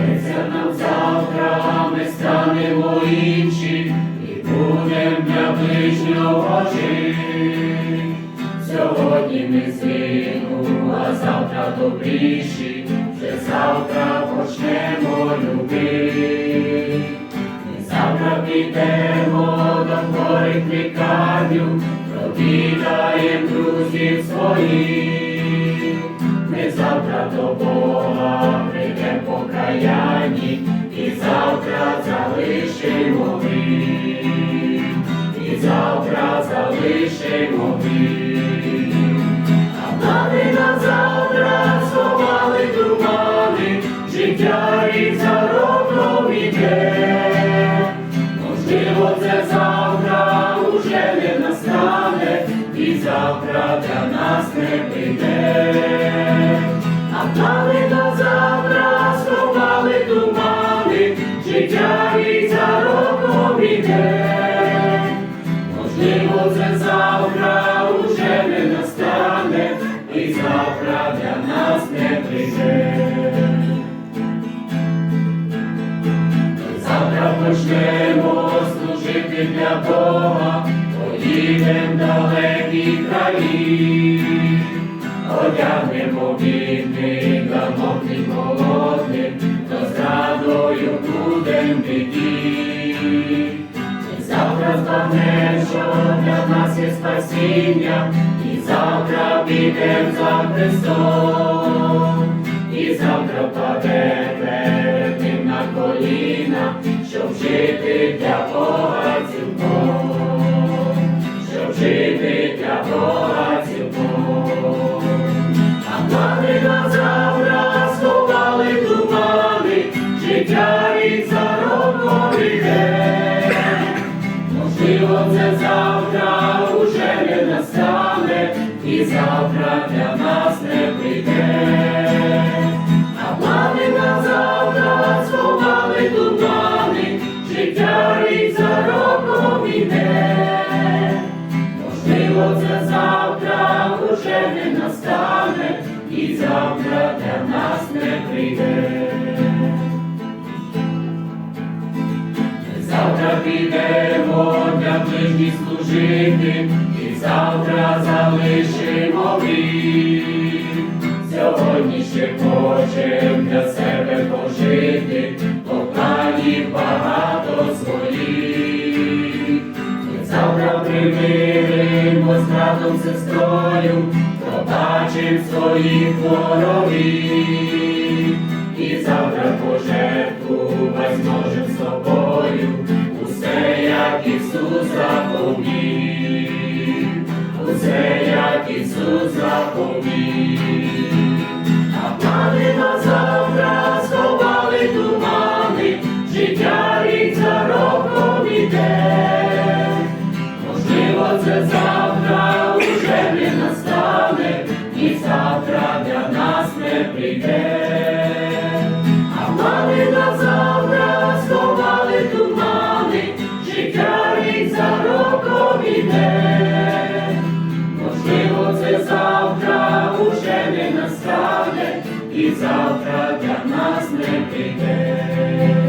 Прийдеться нам завтра, ми станемо інші, і будем для ближнього жити. Сьогодні ми зліну, а завтра добріші, вже завтра почнемо любити. Ми завтра підемо до хворих лікарню, провідаєм друзів своїх. Ми завтра до А плани назавтра сховали тумани, життя і за. Можливо, це завтра уже не настане, і завтра для нас не прийде. Для нас не прийде. Завтра почнемо служити для Бога, поїдем в далекі краї, одягнемо бідних, дамо хліб голодним, то зрадою будем в біді. Завтра збагнем, що для нас є спасіння, завтра підем за Христом, і завтра паде перед ним на коліна, щоб жити для Бога цілком, щоб жити для Бога цілком. А плани на сховали тумани, життя і за роком іде. Це завтра уже не настане, і завтра для нас не прийде. А плани на завтра сховали тумани, життя і за роком іде. Можливо, це завтра уже не настане, і завтра для нас не прийде. Завтра підемо для ближніх служити, завтра залишимо гріх. Сьогодні ще хочем для себе пожити, бо планів багато своїх. Ми завтра примиримо з братом сестрою, пробачим своїх ворогів. Можливо, це завтра уже не настане, і завтра для нас не прийде. А плани на завтра сховали тумани, життя рік за іде. Можливо, це завтра уже не настане, і завтра для нас не прийде.